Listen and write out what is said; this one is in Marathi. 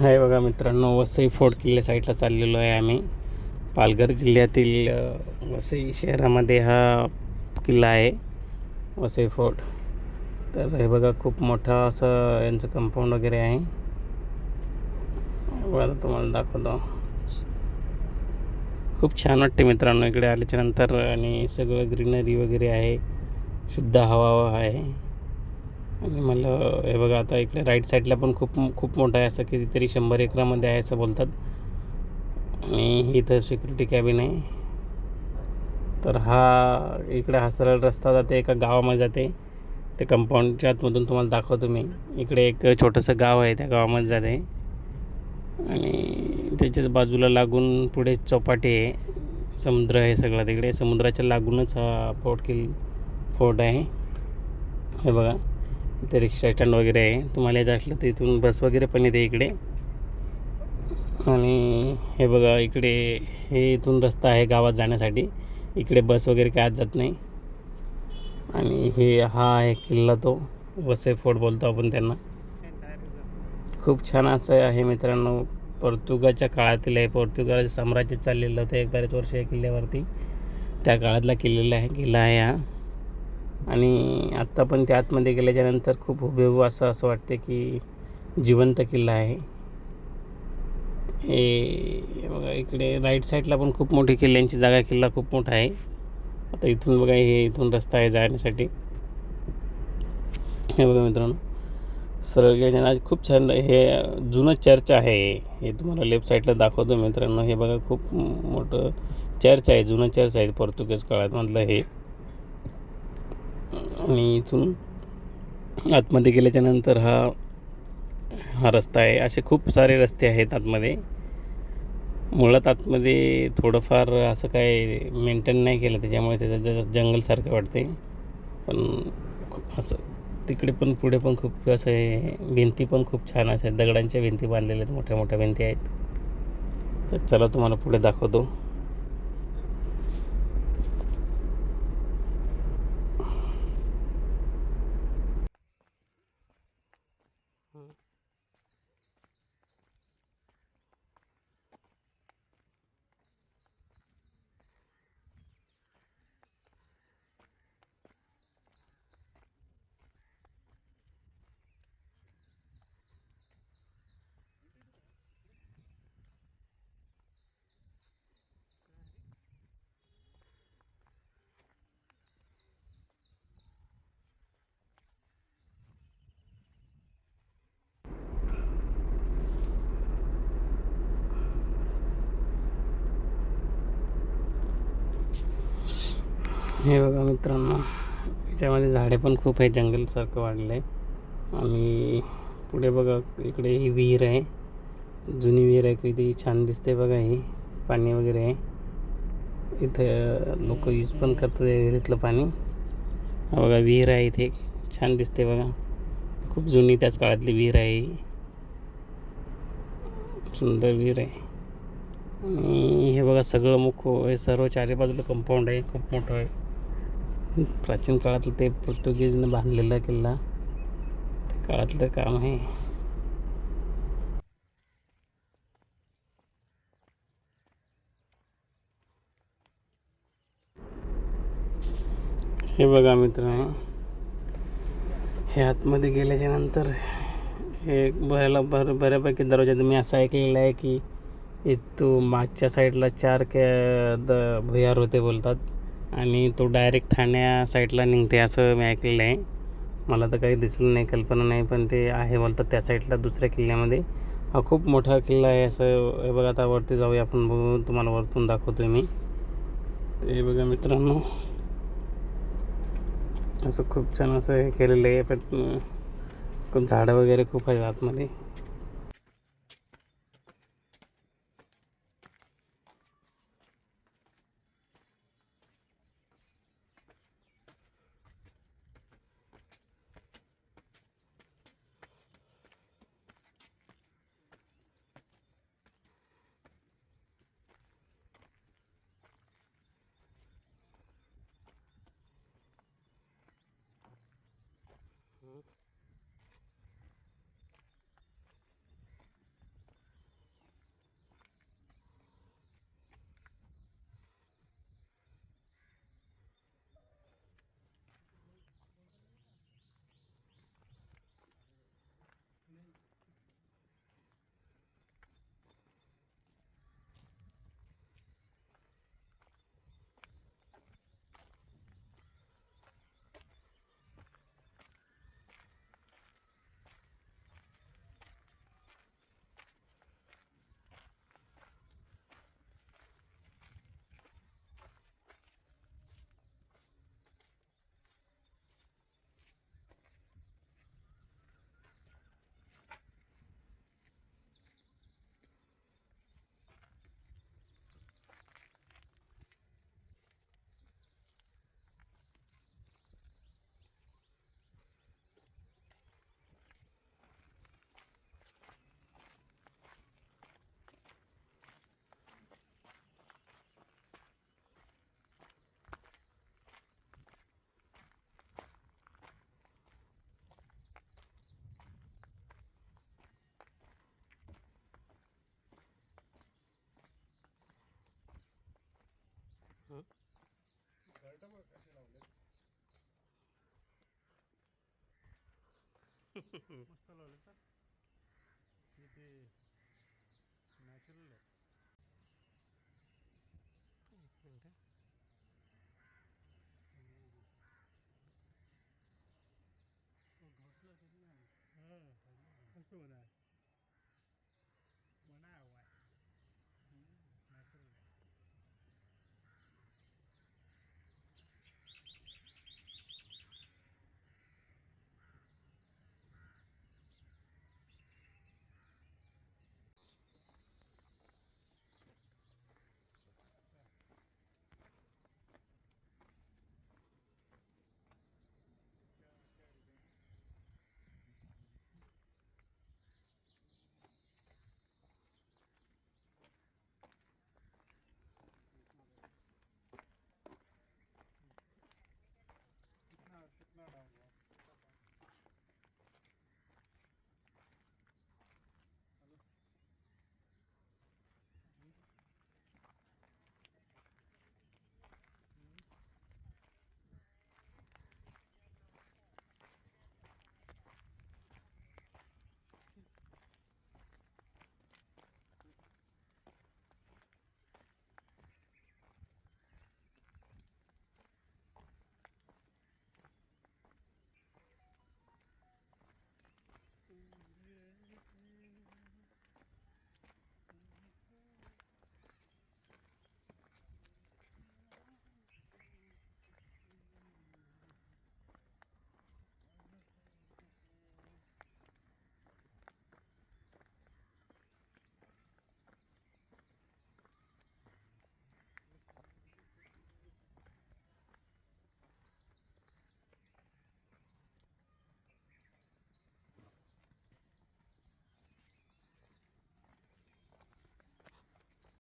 हे बघा मित्रांनो वसई फोर्ट किल्ले साईडला चाललेलो आहे आम्ही. पालघर जिल्ह्यातील वसई शहरामध्ये हा किल्ला आहे वसई फोर्ट. तर हे बघा खूप मोठा असं यांचं कंपाऊंड वगैरे आहे. बघा तुम्हाला दाखवतो. खूप छान वाटते मित्रांनो इकडे आल्याच्यानंतर आणि सगळं ग्रीनरी वगैरे आहे. शुद्ध हवा आहे. आणि मला हे बघा आता इकडे राईट साईडला पण खूप खूप मोठं आहे असं कितीतरी शंभर एकरामध्ये आहे असं बोलतात. आणि इथं सिक्युरिटी कॅबिन आहे. तर हा इकडे हा सरळ रस्ता जाते एका गावामध्ये जाते. ते कंपाऊंडच्या आतमधून तुम्हाला दाखवतो मी. इकडे एक छोटंसं गाव आहे त्या गावामध्ये जाते. आणि त्याच्याच बाजूला लागून पुढे चौपाटी आहे. समुद्र आहे सगळं तिकडे. समुद्राच्या लागूनच हा फोर्ट किल फोर्ट आहे. हे बघा. इथे रिक्षा स्टँड वगैरे आहे. तुम्हाला यायचं असलं तर इथून बस वगैरे पण येते इकडे. आणि हे बघा इकडे हे इथून रस्ता आहे गावात जाण्यासाठी. इकडे बस वगैरे काय जात नाही. आणि हे हा आहे किल्ला तो. वसे फोर्ट बोलतो आपण त्यांना. खूप छान असं आहे मित्रांनो. पोर्तुगालच्या काळातील आहे. पोर्तुगालचं साम्राज्य चाललेलं होतं एक बरेच वर्ष या किल्ल्यावरती. त्या काळातला किल्लेला आहे किल्ला आहे हा. आणि आत्ता पण त्या आतमध्ये गेल्याच्यानंतर खूप हुबेहूब असं असं वाटते की जिवंत किल्ला आहे. हे बघा इकडे राईट साईडला पण खूप मोठी किल्ल्यांची जागा किल्ला खूप मोठा आहे. आता इथून बघा हे इथून रस्ता आहे जाण्यासाठी. हे बघा मित्रांनो सरळ गेल्याने आज खूप छान हे जुनं चर्च आहे. हे तुम्हाला लेफ्ट साईडला दाखवतो मित्रांनो. हे बघा खूप मोठं चर्च आहे जुनं चर्च आहे पोर्तुगीज म्हटलं हे. आणि इथून आतमध्ये गेल्याच्यानंतर हा हा रस्ता आहे. असे खूप सारे रस्ते आहेत आतमध्ये. मुळात आतमध्ये थोडंफार असं काय मेंटेन नाही केलं त्याच्यामुळे त्याचं ज- जंगलसारखं वाटते पण खूप असं तिकडे पण पुढे पण खूप असं आहे भिंती पण खूप छान असं आहेत दगडांच्या भिंती बांधलेल्या आहेत मोठ्या मोठ्या भिंती आहेत. तर चला तुम्हाला पुढे दाखवतो. हे बघा मित्रांनो याच्यामध्ये झाडे पण खूप आहे जंगलसारखं वाढलं आहे आणि पुढे बघा इकडे ही विहीर आहे. जुनी विहीर आहे किती छान दिसते बघा ही. पाणी वगैरे आहे. इथं लोक यूज पण करतात विहिरीतलं पाणी. बघा विहीर आहे इथे. छान दिसते बघा. खूप जुनी त्याच काळातली विहीर आहे ही. सुंदर विहीर आहे. आणि हे बघा सगळं मुख हे सर्व चारी बाजूला कंपाऊंड आहे खूप मोठं आहे. प्राचीन काळातलं ते पोर्तुगीजनं बांधलेला किल्ला त्या काळातलं काम आहे. हे बघा मित्रांनो हे आतमध्ये गेल्याच्यानंतर हे बऱ्याला भर बऱ्यापैकी दरवाजा मी असं ऐकलेलं आहे की इथू मागच्या साईडला चार कॅ द भुयार होते बोलतात. आणि तो डायरेक्ट ठाण्या साईडला निघते असं मी ऐकलेलं आहे. मला तर काही दिसलं नाही कल्पना नाही पण ते आहे बोलतात त्या साईडला दुसऱ्या किल्ल्यामध्ये. हा खूप मोठा किल्ला आहे असं हे बघा आता वरती जाऊया आपण बघू तुम्हाला वरतून दाखवतो मी. ते बघा मित्रांनो असं खूप छान असं हे केलेलं आहे पण खूप झाडं वगैरे खूप आहेत आतमध्ये. मस्त लावले तर हे ते नॅचरल आहे एक मिनटं घोसला तरी नाही असं बरं आहे